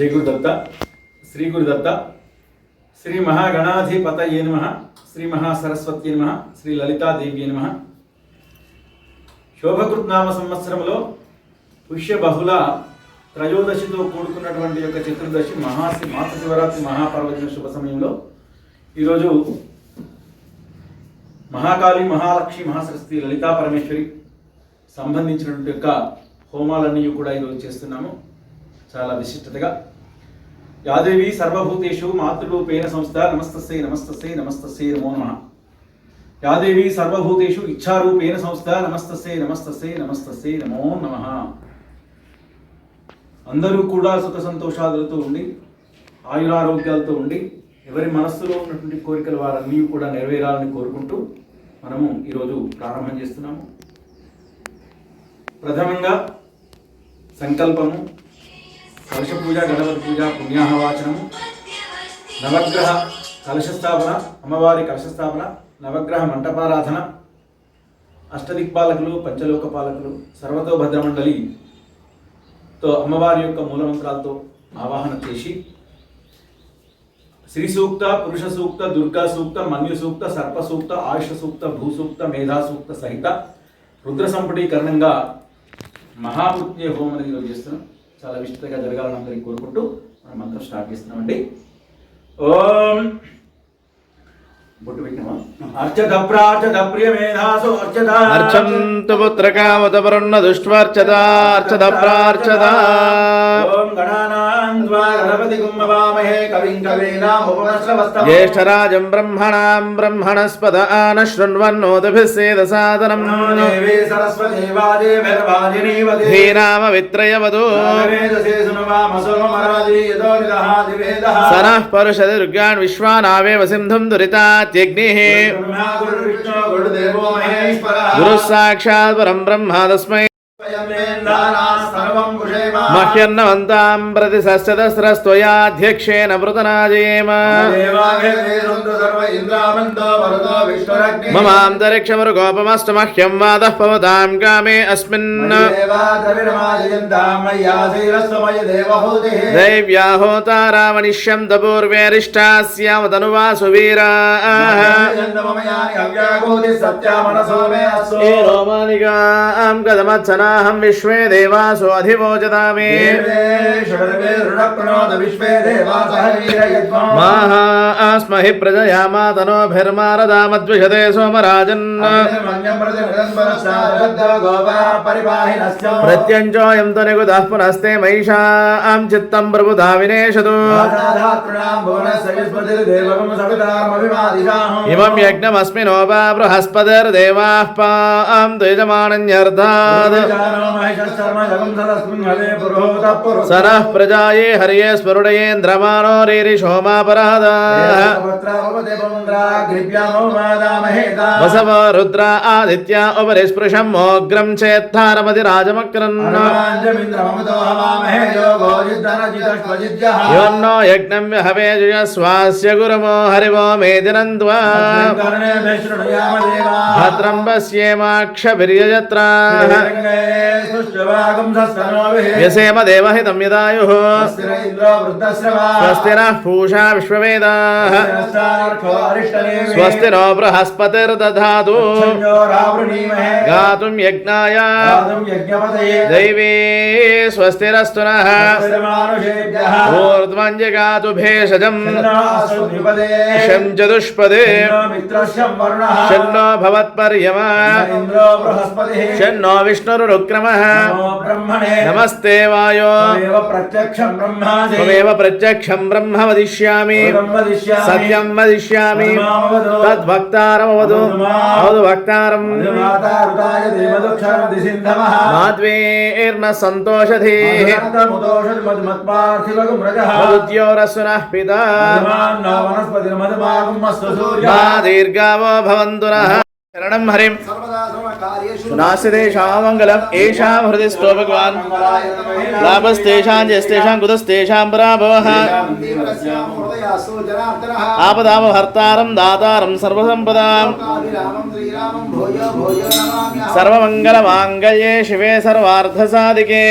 జై గురుదత్త శ్రీ గురుదత్త శ్రీ మహాగణాధిపతయే నమ శ్రీ మహాసరస్వతి నమ శ్రీ లలితాదేవి నమ. శోభకృత్నామ సంవత్సరంలో పుష్య బహుళ త్రయోదశితో కూడుకున్నటువంటి యొక్క చతుర్దశి మహాశి మాత శివరాత్రి మహాపర్వదిన శుభ సమయంలో ఈరోజు మహాకాళి మహాలక్ష్మి మహాసరస్వతి లలితా పరమేశ్వరి సంబంధించినటువంటి యొక్క హోమాలన్నీ కూడా ఈరోజు చేస్తున్నాము. చాలా విశిష్టతగా యాదేవి సర్వభూతేషు మాతృరూపేణ సంస్థ నమస్తస్సే నమస్తస్సే నమస్తస్సే నమో నమ. యాదేవి సర్వభూతేషు ఇచ్చారూపేణ సంస్థ నమస్తస్సే నమస్తస్సే నమస్తస్సే నమో నమ. అందరూ కూడా సుఖ సంతోషాలతో ఉండి ఆయురారోగ్యాలతో ఉండి ఎవరి మనస్సులో ఉన్నటువంటి కోరికలు వారన్నీ కూడా నెరవేరాలని కోరుకుంటూ మనము ఈరోజు ప్రారంభం చేస్తున్నాము. ప్రథమంగా సంకల్పము కలశ పూజ గణపతి పూజ పుణ్యాహవాచనము. నవగ్రహ కలశ స్థాపన అమ్మవారి కలశ స్థాపన నవగ్రహ మంటపారాధన అష్టదిక్పాలకులు పంచలోక పాలకులు సర్వతో భద్రమండలితో అమ్మవారి యొక్క మూలమంత్రాలతో ఆవాహన చేసి శ్రీ సూక్త పురుష సూక్త దుర్గా సూక్త మన్యు సూక్త సర్ప సూక్త ఆయుష సూక్త భూసూక్త మేధా సూక్త సహిత రుద్ర సంపుటీకరణంగా మహామృత్యు హోమం అనేది చేస్తున్నాం. చాలా విస్తృతంగా జరగాలని అందరికీ కోరుకుంటూ మనం మంత్రం స్టార్ట్ చేస్తున్నామండి. ఓం. బొట్టు పెట్టినామా అర్చద ప్రార్చద ప్రియ మేధాసు అర్చద. అర్చంతు పుత్రకామతపరుణ ఓం గణానాం త్వా గణపతి గుమ్మవామహే కవిం కవీనాముపమశ్రవస్తమం. జ్యేష్ఠరాజం బ్రహ్మణాం బ్రహ్మణస్పద ఆన శృణ్వన్నోదభిస్సేద సాదనం దేవే సరస్వతి వాదేవర్వాదినీవదే ధీనామ మహ్యన్నవంతాం ప్రతి సస్యదస్రస్త్వయాధ్యక్షేణ వృతనాజయేమ దేవాఘే సంతు సర్వ ఇంద్రావంతో వరదో విష్ణురగ్ని. మమాంతరిక్షమరుగోపమస్తమహ్యం వాదః పవతాం కామే అస్మిన్. దైవ్యాహోతారామనిష్యం తపూర్వేరిష్టాస్యామ తనువాసు వీరా జంతమమయాని హవ్యాగోతి సత్యామనసో మే అస్సు ఏ రోమానికాం కదమత్సనాహం విశ్వే దేవాసు అధివోచతామి దేవేశ్వరవే రుణప్రణోద విశ్వే దేవాసహ వీరయజ్ఞం మాహాస్మహి ప్రజయా మాతనోభిర్మారదామద్విషతే సోమరాజన్ ప్రత్యంచోయం తు నిగుదః పునస్తే మహిషాం చిత్తం ప్రభుధా సనః ప్రజాయే హరియే స్మరుడయేంద్రమానో రీరిషోమాపరాధాః వసవ రుద్ర ఆదిత్య ఉపరి స్పృశం మోగ్రం చేత్తారమతి రాజమక్రన్. యోన్నో యజ్ఞం హవేజయ స్వాస్య గురమో హరివో మేదినంత్వా భద్రం పశ్యేమాక్షభిర్యజత్రా వ్యసేమ व्यसेम देवहितं यदायुः स्वस्तिनः पूषा विश्ववेदाः स्वस्ति नो बृहस्पतिर्दधातु गातुं यज्ञाय। दैवे स्वस्तिरस्तु नः ऊर्ध्वञ्जगातु भेषजम् शं चतुष्पदे शन्नो शन्नो విష్ణురుక్రమः నమస్తే వాయో ప్రత్యక్షం ప్రత్యక్షం బ్రహ్మ వదిష్యామి సత్యం వదిష్యామి తద్భక్తారమవదు అవదు భక్తారం మాద్వేర్న సంతోషధీ మదుద్యోరసునః పితా మా దీర్ఘావో భవంతు నః శరణం హరిం నాస్తిదేశాం మంగళం ఏషాం హృది స్థో భగవాన్ లాభస్తేషాం జస్తేషాం కుతస్తేషాం పరాభవః ఆపదామహర్తారం దాతారం సర్వసంపదాం సర్వమంగళమాంగళ్యే శివే నమోస్తుతే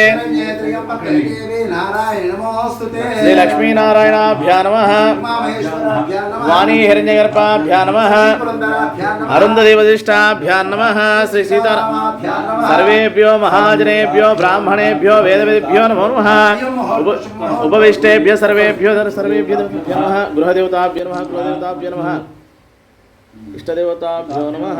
శ్రీ లక్ష్మీనారాయణాభ్యా నమ వాణీ హిరణ్యగర్భాభ్యా నమ పురందరాభ్యా నమః శ్రీ నమః సర్వేభ్యో మహాజనేభ్యో బ్రాహ్మణేభ్యో వేదవేదిభ్యో నమో నమః ఉప ఉపవిష్టేభ్య సర్వేభ్యో సర్వేభ్యో నమః గృహదేవతాభ్యో నమః గృహదేవతాభ్యో నమః ఇష్టదేవతాభ్యో నమః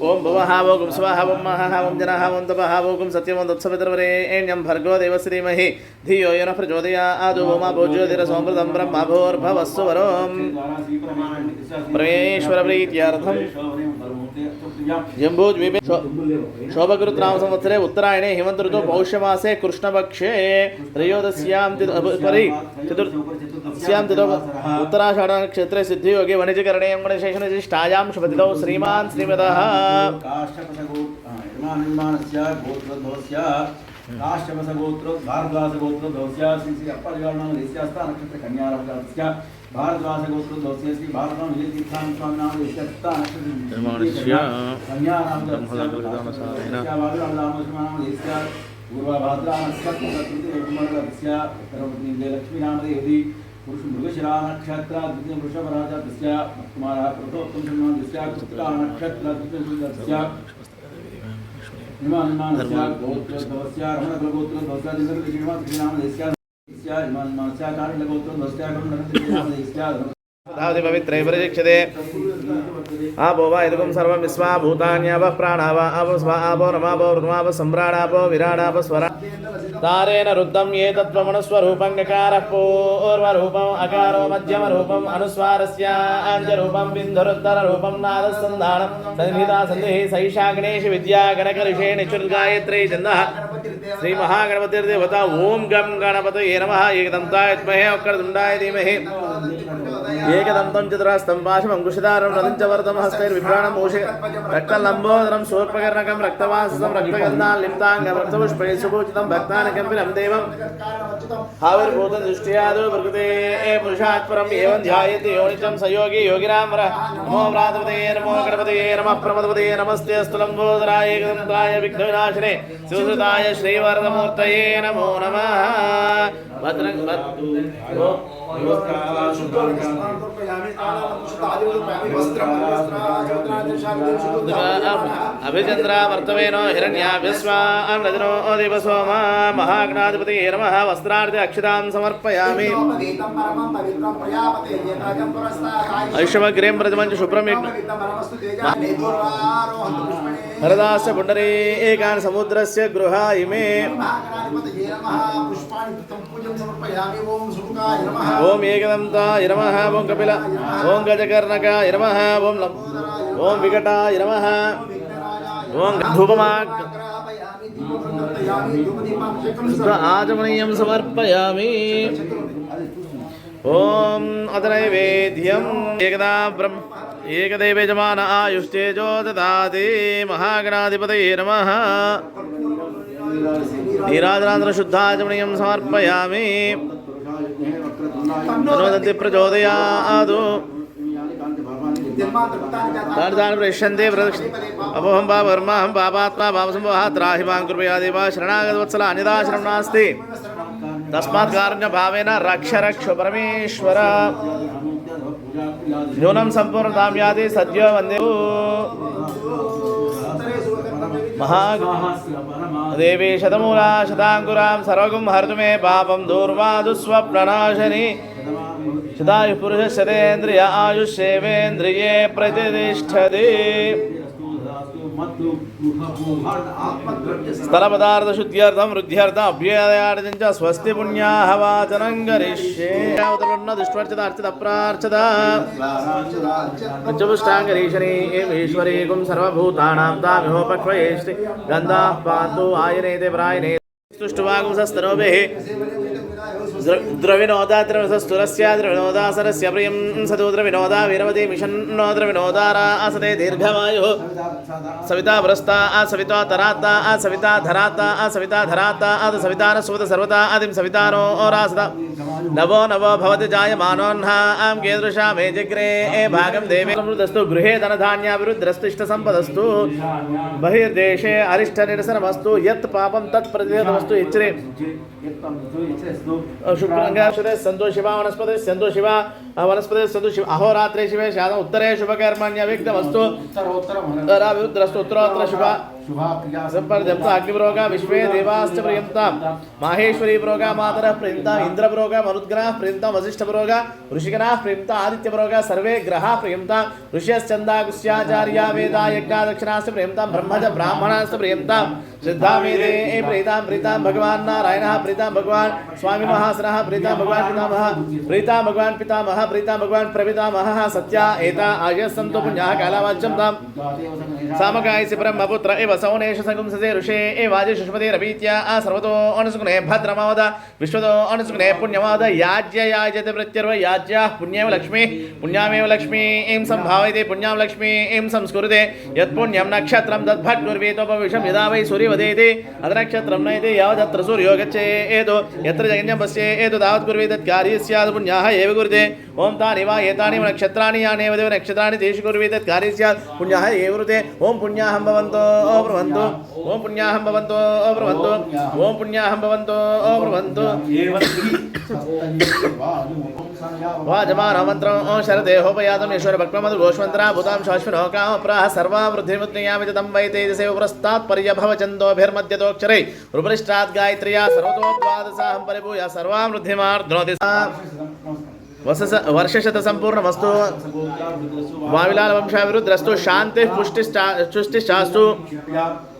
ఓం భూ ఓం భువః జనహావం స్వః ఓం మహః ఏణ్యం భర్గో దేవస్య ధీమహి ధియో యో నః ప్రచోదయాద్ ఓమా భోజ్యోతిరసోమృతం బ్రహ్మభోర్భవస్సు వరోం పరమేశ్వర ప్రీత్యార్థం జంబూద్వీపే శో- శోభకృతనామ సంవత్సరే ఉత్తరాయణే హేమంత ఋతు పౌష్యమాసే కృష్ణపక్షే త్రయోదశ్యాం పరి చతుర్ उत्तराषाढ़ क्षेत्र उत्तराषाढक्षेत्रे सिद्धियोगे वणिजकरणे गणेशेषनिष्ठायां शुभतिथौ श्रीमान् श्रीमतः। काश्यपसगोत्रो भारद्वासगोत्रोद्भवस्य श्री श्री अप्पजगानामलेस्यास्ता नक्षत्रकन्यारवगास्य भारद्वासगोत्रोद्भवस्य श्री भारतनाम विजयतीर्थान स्वामिनामलेस्यास्ता नक्षत्रकन्यारवगास्य कन्यारामगास्य भारद्वासगोत्रोद्भवस्य पूर्वाभाद्रा नक्षत्रकृते एकमर्गस्य उत्तरपत्नी लक्ष्मीनामदेवती पुरुष मृगशिरा नक्षत्र द्वितीय वृषभराज तस्य कुमारः प्रथोत्तम शर्मा तस्य कृत्ता नक्षत्र द्वितीयस्य हिमान्मानस्य गोत्रध्वस्य रमणकुलगोत्रध्वस्य दिनकृष्णीमाकृष्णामदेस्य हिमान्मानस्य कारणगोत्रध्वस्य कर्मणकृष्णामदेस्य धावति దస్య దినక శ్రీనివాస శ్రీనామ దస్య దస్య నిమాన్మానస్య కారణ గోత్ర దస్య కరుణ శ్రీనామ దస్య ధావతి పవిత్రే పరిచక్షతే ఆపో వా ఇదకం సర్వం విశ్వా భూతాన్యాప ప్రాణావ ఆపో స్వ ఆపో నమాపో ఋతుమాప సమ్రాడాపో విరాడాప స్వర. తారేణ రుద్ధం ఏ తత్వమనుస్వరూపం గకార పూర్వరూపం అకారో మధ్యమరూపం అనుస్వారస్యాంజరూపం బిందురుత్తర రూపం నాదసంధానం సంహితా సంధి సైషా గణేశ విద్యా గణకలుషే నిచుర్గాయత్రీ చంద శ్రీ మహాగణపతిర్దేవత ఓం గం గణపతయే నమ. ఏకదంతాయ విద్మహే వక్రతుండాయ ధీమహి. ఏకదంతం చతురాస్తం పాశం అంకుశధారం రథంచవర్తం హస్తైర్విభ్రాణం మూషిక రక్తలంబోదరం శూర్పకర్ణకం రక్తవాససం రక్తగంధాన్ లిప్తాంగం రక్తపుష్పై సుభూచితం భక్తాని కంపినం దేవం ఆవిర్భూతం దృష్ట్యాదో ప్రకృతే పురుషాత్ పరం ఏవం ధ్యాయతి యోనిచం సయోగి యోగినాం నమో వ్రాతపతయే నమో గణపతయే నమ ప్రమదపదే నమస్తే స్థులంబోదరాయ ఏకదంతాయ విఘ్నవినాశనే సుశ్రుతాయ శ్రీవరదమూర్తయే నమో నమః భద్రం అభిచంద్ర వర్తమేనో హిరణ్యాభ్యస్వాం రజనో దివసోమ మహాగణాధిపతి నమ వస్త్రార్థి అక్షతాం సమర్పయామి. ఐషమగ్రేం ప్రతిమంచు శుభ్రం హరదాస్ పుండరీ ఏకాన్ సముద్రస్య గృహ ఇమే పుష్పాణి సమర్పయామి. ఓం ఏకదంతాయ నమ. ఓం ఏకదంత ఇరమ ఓం కపిల ఓం గజకర్ణక ఇరమ ఓం లం ఓం వికట ఇరమ ఓం ధూపమా ఆచమనీయం సమర్పయామి. ఓం అతనైవేద్యం. ఏకదా బ్రహ్మ ఏకదేవేజమాన ఆయుష్టేజో దాతి మహాగణాధిపతయే నమ. నీరాజనాంధ్ర శుద్ధాచమనీయం సమర్పయామి. ధనోదంతి ప్రచోదయాదు. దాని దాని ప్రశ్యంతే ప్రదక్షిణ అపోహం పాపర్మాహం పాపాత్మా పాపసంభవ త్రాహి మాం కృపయా దేవా శరణాగతవత్సల అనిదాశనం నాస్తి. తస్మాత్ కారుణ్య భావేన రక్ష రక్ష పరమేశ్వర. న్యూనం సంపూర్ణతాం యాతి సద్యో వందే మహా దేవీ శతమూలా శతాంకురాం సర్వగం హర్తుమే పాపం దూర్వాదుస్వప్ననాశని శతాయు పురుష శతేంద్రియ ఆయుష్యేవేంద్రియే ప్రతిష్టది స్థల పదార్థ శుద్ధ్యర్థం వృద్ధ్యర్థం అభ్యుదయార్థం స్వస్తి పుణ్యాహ వాచనం గరిష్యే దుష్వర్చత అర్చిత అప్రార్చత పంచపుష్టాంగరీషణి ఈశ్వరీకుం సర్వభూతానాం తామిహోపక్వయేష్టి గంధాః పాతు ఆయనేతే ప్రాయనే స్తుష్టువాగుంసస్తనోభిः ద్రవినోదాద్రవినోదస్తురస్య ద్రవినోదాసరస్య ప్రియం సదు ద్రవినోదా వీరవతి మిషన్నో ద్రవినోదారా ఆసతే దీర్ఘమాయు సవితా భ్రస్తా ఆ సవితా తరాత్తా ఆ సవితా ధరాత్తా ఆ సవితా ధరాత్తా ఆద సవితాన సువత సర్వతా ఆదిం సవితానో రాసత నవో నవో భవతి జాయమానోన్హాం కీదృశా మే జగ్రే ఏ భాగం దేవే సమృద్ధస్తు గృహే ధనధాన్యాభివృద్ధిరస్తు ఇష్ట సంపదస్తు బహిర్దేశే అరిష్ట నిరసనమస్తు యత్ పాపం తత్ ప్రతిహతమస్తు ఇచ్చరే శుక్రంగా సంతో శివ వనస్పతి సంతో శివ వనస్పతి సంతో శివ అహోరాత్రే శివే శాదం ఉత్తరే అగ్నిప్రోగా విశ్వే దేవాశ్చ ప్రియంతాం మాహేశ్వరీ ప్రోగా మాతర ప్రియంతాం ఇంద్రప్రోగా మరుద్గ్రహ ప్రియంతాం వశిష్ఠ ఋషిగణా ప్రియంత ఆదిత్య సర్వే గ్రహా ప్రియంతాం ఋష్యశ్చందా వేదా యజ్ఞా దక్షిణాస్త ప్రియంతాం బ్రహ్మజ బ్రాహ్మణాస్త ప్రియంతాం శ్రద్ధా ప్రీతాం ప్రీతాం భగవాన్ నారాయణ ప్రీతాం భగవాన్ స్వామి మహాసన ప్రీతాం భగవాన్ పితామహ ప్రీతాం భగవాన్ పితామహ ప్రీతాం భగవాన్ ప్రపితామహ సత్య కాలవాచ్యం తాం బ్రహ్మపుత్ర ఇవ సౌనేషు సంగుంసతే ఋషే ఏ వాజి సుష్మతి రవీత్య ఆ సర్వతో అనుసుకునే భద్రమావద విశ్వతో అనుసుకునే పుణ్యమావద యాజ్య యాజ్యత ప్రత్యర్వ యాజ్య పుణ్యమ లక్ష్మి పుణ్యామేవ లక్ష్మి ఏం సంభావయతే పుణ్యాం లక్ష్మి ఏం సంస్కృతే యత్పుణ్యం నక్షత్రం తద్భగ్నుర్వేతోపవిషం యదా వై సూర్యవదేతి అత నక్షత్రం నైతే యావదత్ర సూర్యో గచ్చేదో ఎత్ర జగన్యం పశ్యే ఏదో తావత్ కుర్వే తత్ కార్య స్యాద్ పుణ్యాః ఏవ కురుతే ఓం తాని వా ఏతాని నక్షత్రాన్ని యానేవదేవ నక్షత్రాన్ని దేశ తేషు కుర్వే తత్ కార్య స్యాద్ పుణ్యాః ఏ కురుతే ఓం పుణ్యాహం భవంతో ఓ బ్రవంతు ఓం పుణ్యాహం భవంతో ఓ బ్రవంతు వాజమాన మంత్రం ఓం శరతే హోపయాతం ఈశ్వర భక్మదు గోష్మంతరా భూతాం శాశ్వనో కామ ప్రాహ సర్వా వృద్ధిముద్రయామి తం వై తేజసేవ పురస్తాత్ పర్యభవ చందోభిర్మధ్యతోక్షరై రుపరిష్టాత్ గాయత్ర్యా సర్వతోద్వాదసాహం పరిభూయ సర్వాం వృద్ధిమార్ధనోతి వసస వర్షశత సంపూర్ణ వస్తు వావిలాల వంశాభివృద్ధిరస్తు శాంతి పుష్టి చుష్టిశ్చాస్తు శుచిగుం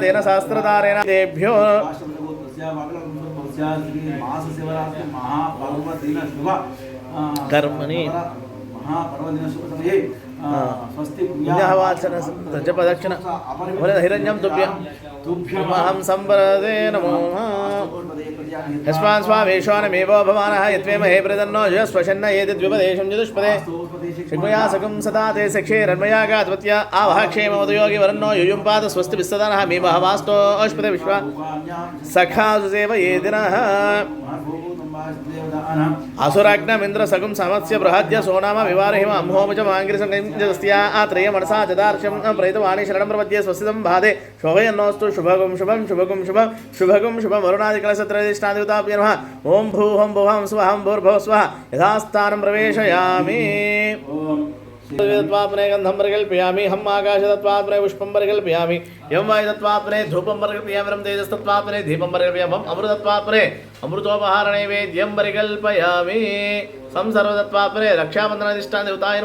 తేన శాస్త్రధారేణ దేభ్యో కర్మణి. పుణ్యవాచన ప్రదక్షిణ హిరణ్యం తుభ్యం తుభ్యమహం సంవరదే నమో యస్మాన్ స్వామేశ్వానమేవో భవానः యత్వేమహే ప్రదన్నో యస్వశన్న ఏతద్విపదేశం చతుష్పదే శిగ్మయా సకం సదా తే సఖేరన్మయా గాత్వత్య ఆవహ క్షేమోదయోగి వరన్నో యుయుం పాద స్వస్తి విస్తదనः మే మహవాస్తో అష్పదే విశ్వ సఖాసు సేవ ఏదినः అసురాజ్ఞమింద్ర సగం సమస్య బృహద్య సోనామ వివారహిమ అంహోమచ మాంగిరిసంగస్య మనసా చదార్షం ప్రేతవాణి శరణం ప్రపద్య స్వస్తితం బాధే శోభయన్నోస్తు శుభగం శుభం శుభగం శుభం శుభగం శుభం వరుణాదికలసత్రదిష్టాదివతాభ్య నమః ఓం భూహం భువం స్వహం భూర్భవ స్వ యథాస్థానం ప్రవేశయామి ఓం తత్వాత్మనే గంధం పరికల్పయామి హం ఆకాశతత్వాత్మనే పుష్పం పరికల్పయామి యం వాయుతత్వాత్మనే ధూపం పరికల్పయామి రం తేజస్తత్వాత్మనే దీపం పరికల్పయామి హం అమృతత్వాత్మనే అమృతోపహార నైవేద్యం పరికల్పయామి సంసర్వతత్వాత్మనే రక్షాబంధనధిష్టాన దేవతాయ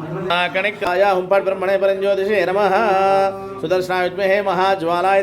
నమః తాంబూలాది సర్వోపచార పూజాం సమర్పయామి తదంగ రక్షాబంధన ధారణం కరిష్యే కణికాయ హుంపట్ బ్రహ్మణే పరంజ్యోతిషే నమ సుదర్శనా విద్మహే మహాజ్వాలాయ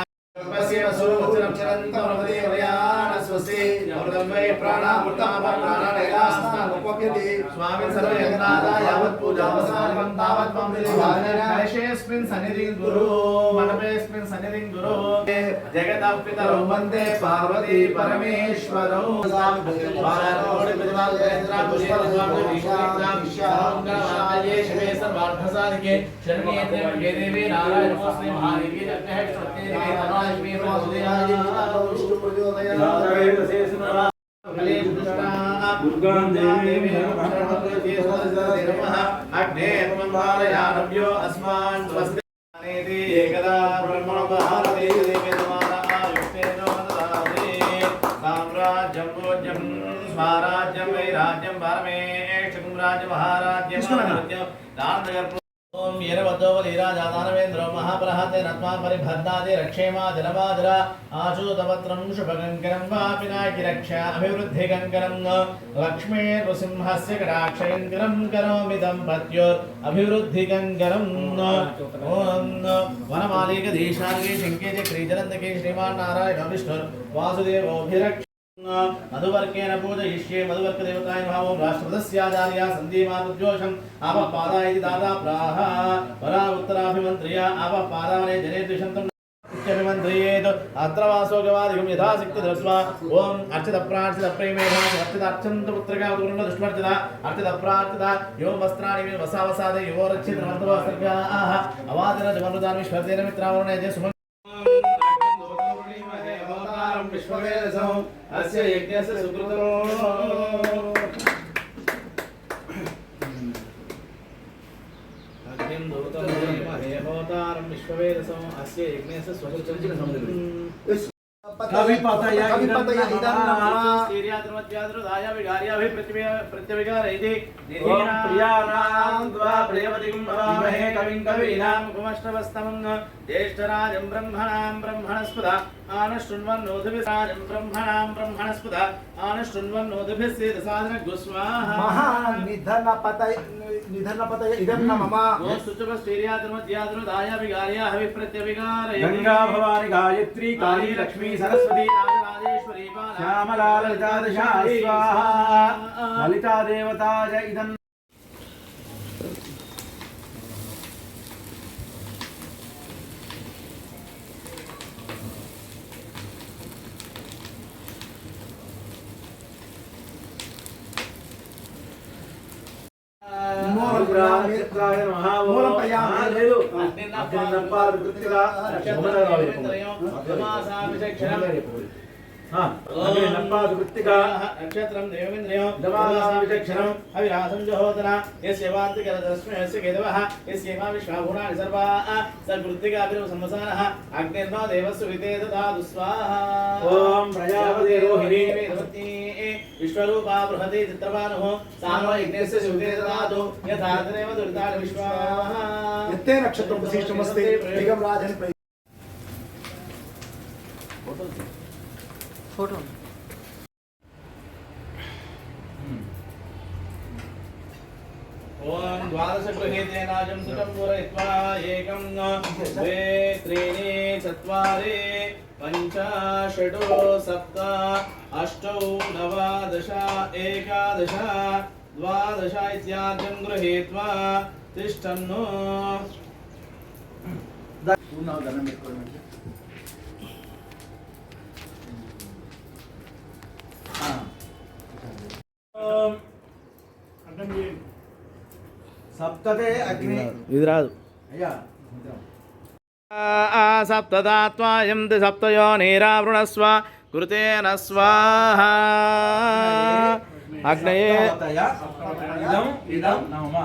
శివశివ సురవచనం చరంతం రమదేవయాన స్వస్తి. నమృతం వై ప్రాణామృతమ ప్రాణాలయాస్త ఉపపద్యతే స్వామి సర్వ యజ్ఞాదా యావత్ పూజావసానం తావత్ మందిరే వాదన కలశేస్మిన్ సన్నిధిం గురు మనపేస్మిన్ సన్నిధిం గురు జగదాపితరో వందే పార్వతీ పరమేశ్వరౌ భారతోడి పితృవాల్ జయేంద్ర పుష్పల స్వామి విష్ణుగ్రామ విశ్వాంగరామాయే శివే సర్వార్థసాధికే శరణ్యేత్రే దేవి నారాయణ నమోస్మి మహాదేవి అగ్నే శ్రుతే దేవి నమః లక్ష్మీ నమః సుదేవాయ నమః విష్ణు ప్రచోదయ నమః అగ్నేయత్మభారయానభ్యో అస్మాన్ స్వస్తి ఏకదా సామ్రాజ్యం స్వరాజ్యం వైరాజ్యం పరమేక్షం రాజమహారాజ్యం ఆచూతపత్రం శుభగంకరం వాపినాకి రక్ష అభివృద్ధి గంకరం లక్ష్మీ నృసింహస్య కటాక్షయంకరం కరోమి దంపత్యోర్ అభివృద్ధి గంకరం ఓం వనమాలీక దేశాలికే శంకే చక్రీజనందకే శ్రీమాన్ నారాయణ విష్ణుర్ వాసుదేవోభిరక్ష మధువర్కేణ పూజయిష్యే మధువర్క దేవతాయ భావం రాష్ట్రపదస్యాచార్య సంధీమానుద్యోషం ఆపపాద ఇది దాదా ప్రాహ. పరా ఉత్తరాభిమంత్రియ ఆప జనే ద్విషంతం అభిమంత్రియేత్ అత్ర వాసో యథాశక్తి దృష్ట్వా ఓం అర్చిత ప్రార్చిత ప్రేమేణ అర్చిత అర్చంత పుత్రగా ఉదృండ దృష్మర్చిత అర్చిత ప్రార్చిత యో వస్త్రాణి మే వసావసాదే యువో రక్షిత మంత్రో అవాదిన జమనుదాన విశ్వర్దేన మిత్రావరుణ అస్య యజ్ఞస్య సుకృతో అగ్నిం దూతం దేమహే హోతారం విశ్వవేదసం. అస్య యజ్ఞస్య సుకృతం కవిపతయ కవిపతయ ఇదం నమః ఓం ప్రియానాం ద్వా ప్రియవతిం భవామహే కవిం కవీనాం జ్యేష్ఠరాజం బ్రహ్మణాం బ్రహ్మణస్పద ఆనశృణ్వన్నోధిభిరాజం బ్రహ్మణాం బ్రహ్మణస్పద ఆనశృణ్వన్నోధిభిస్సేద సాధన గుస్వాహ నిధన పతయ నిధన పతయ ఇదం నమః ఓం గంగా భవాని గాయత్రి కాళీ లక్ష్మీ సరస్వతి శ్యామలా లలితా దశా స్వాహా లలితా దేవతాయ ఇదం మూలం ప్రాణేత్రాయ నమః మూలం ప్రయాణం. ఆ, లేదు ఆ, అగ్నినప్పాలు కృత్తిగా నక్షత్రం దేవేంద్రయం దవానాం విచక్షణం అవిరాసం జహోదన యస్య వాంతి కరదస్మి యస్య కేదవః యస్యేమా విశ్వాభురాణి సర్వాః. సకృత్తికాభిరవ సంవసానః అగ్నిర్నో దేవస్సు వితే దదాతు స్వాహా ఓం ప్రజాపతి రోహిణి. విశ్వరూపా బృహతి చిత్రవానుః సానో యజ్ఞస్య శుభే దదాతు యథాతనేవ దురితాని విశ్వాః ఎత్తే నక్షత్రం విశిష్టమస్తే దిగం రాజని ప్రై ఓం ద్వాదశ గృహేతేనాజం సుతం పూరయిత్వా ఏకం ద్వే త్రీణి చత్వారి పంచ షడు సప్త అష్టౌ నవ దశ ఏకాదశ ద్వాదశ ఇత్యాద్యం గృహీత్వా తిష్టన్ను. ఉన్నావు దండం ఇది రాదు. అయ్యా సప్తదాత్వాయం తి సప్తయో నీరావృణస్వ కృతేన స్వాహ. అగ్నయే. ఇదం ఇదం నమ.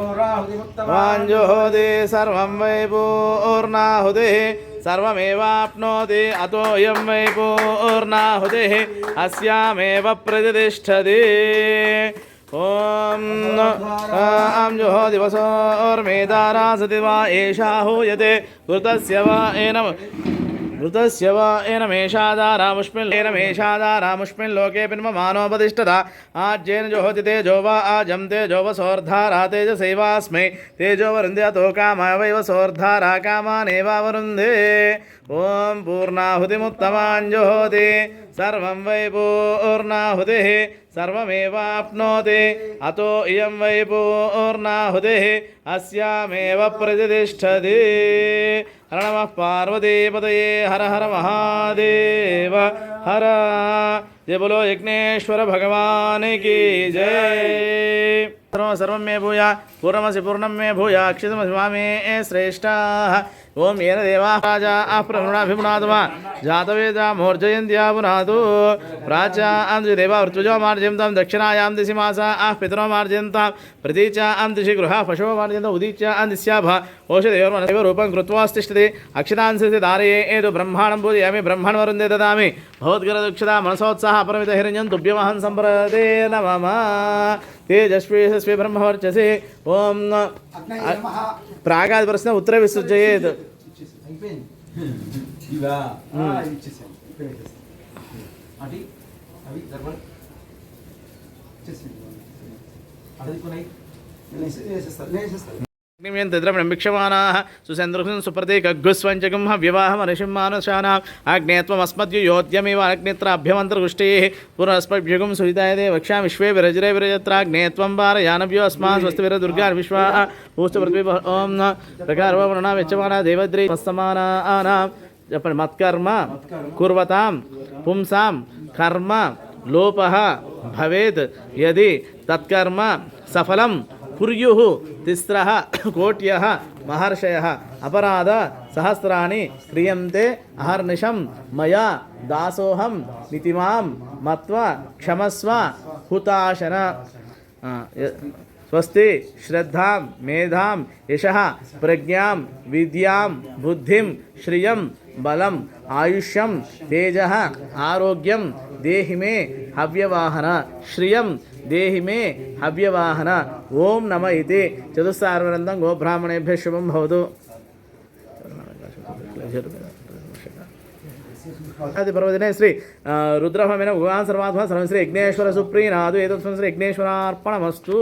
ఓరాహుతిముత్తమా వాంజోహోది సర్వం వై పూర్ణాహుతి సర్వమేవాప్నోతి అతోయం వై పూర్ణాహుతి అస్యామేవ ప్రతిష్టతి ఓం ఆం జుహో దివసోర్మేదారాసతి వా ఏషా హూయతే ఋతస్య వా ఏన మేషాదారాముష్మిన్ ఏన మేషాదారాముష్మిన్ లోకే పిన్మ మానోపతిష్టత ఆజ్యేన జోహతి తేజో వా ఆజం తేజో వసోర్ధారా తేజసైవాస్మై తేజో వరుంధ్యతో కామవైవ సోర్ధారా కామానేవా వరుందే ओम ॐ पूर्णाहुतिमुत्तमाञ्जुहोति, सर्वं वै पूर्णाहुतिः, सर्वमेवाप्नोति, अतो इयं वै पूर्णाहुतिः, अस्यामेव प्रतिष्ठति। हर नमः पार्वतीपदये हर हर महादेव, हर। जय बोलो यज्ञेश्वर भगवान की जय। सर्वं सर्वं मे भूया, पूर्णमसि पूर्णं मे भूया अक्षितमसि मे श्रेष्ठा। ఓం ఏన దేవాజా ప్రమృణాభిమునాథమా జాతవేద మోర్జయంత్యాపునాదు ప్రాచా దేవా ఋతుజో మార్జయంతం. దక్షిణాయాం దిశి మాస ఆ పితరో మార్జయంతం. ప్రతీచ అం దిశి గృహ పశువ మార్జయంతం. ఉదీచ అం దిశ్యాభ ఓషధయోర్మనైవ రూపం కృత్వాస్తిష్టతి అక్షరాంశి దారయే ఏదు బ్రహ్మాణం పూజయామి. బ్రహ్మణ్ వరుందే దదామి. భగవద్గరదక్షిత మనసోత్సాహ అపరమిత హిరణ్యం తుభ్యమహం సంప్రదే నమ. తేజస్వి బ్రహ్మవర్చసి. ఓం ప్రాగాది ప్రశ్న ఉత్తర విసృజయేత్ అయిపోయింది. ఇవా? ఇచ్చేసాను. అది అవి దర్బల్ ఇచ్చేసాను. అది కొనై నేను వేసే- వేసేస్తాను నేను వేసేస్తాను ిద్రమణం భిక్షమానాः సుచంద్రహం సుప్రతీకగ్గుస్వంచకం వ్యవాహమనిషింమానుషానాम् అగ్నేత్వమస్మద్యుయోద్యమివ అగ్నిత్రాభ్యమంతర్గుష్టేः పునరస్పభ్యుగం సుహితాయదే వక్ష్యా విశ్వే విరజరే విరజత్రాగ్నేత్వం వారయానభ్యో అస్మాన్ స్వస్తి విర దుర్గా విశ్వా భూస్త పృథ్వీ ఓం ప్రకారవర్ణా వెచ్చమానా దేవద్రీ సమానా చెప్పండి మత్కర్మ కుర్వతాం పుంసాం కర్మ లోప భవేత్ యది తత్కర్మ సఫలం कुर्यु तिस्र, कोट्य, महर्षय, अपराध सहस्रा क्रीय अहर्निश मै दासोहम मितिमा मत्वा, क्षमस्व हुताशन स्वस्ति, श्रद्धा, मेधा, यश, प्रज्ञा, विद्या, बुद्धि, श्रिय बल आयुष्यम तेज आरोग्यम देहि मे हव्यवाहन, श्रिय దేహి మే హవ్యవాహన. ఓం నమ ఇది చతుస్సార్వనందం గోబ్రాహ్మణేభ్య శుభం భవదు అది పర్వదినే శ్రీ ఆ, రుద్రహమైన భగవాన్ సర్వాత్మ సర్వం శ్రీ యజ్ఞేశ్వర సుప్రీనాథు. ఏదో శ్రీ యజ్ఞేశ్వరార్పణమస్తు.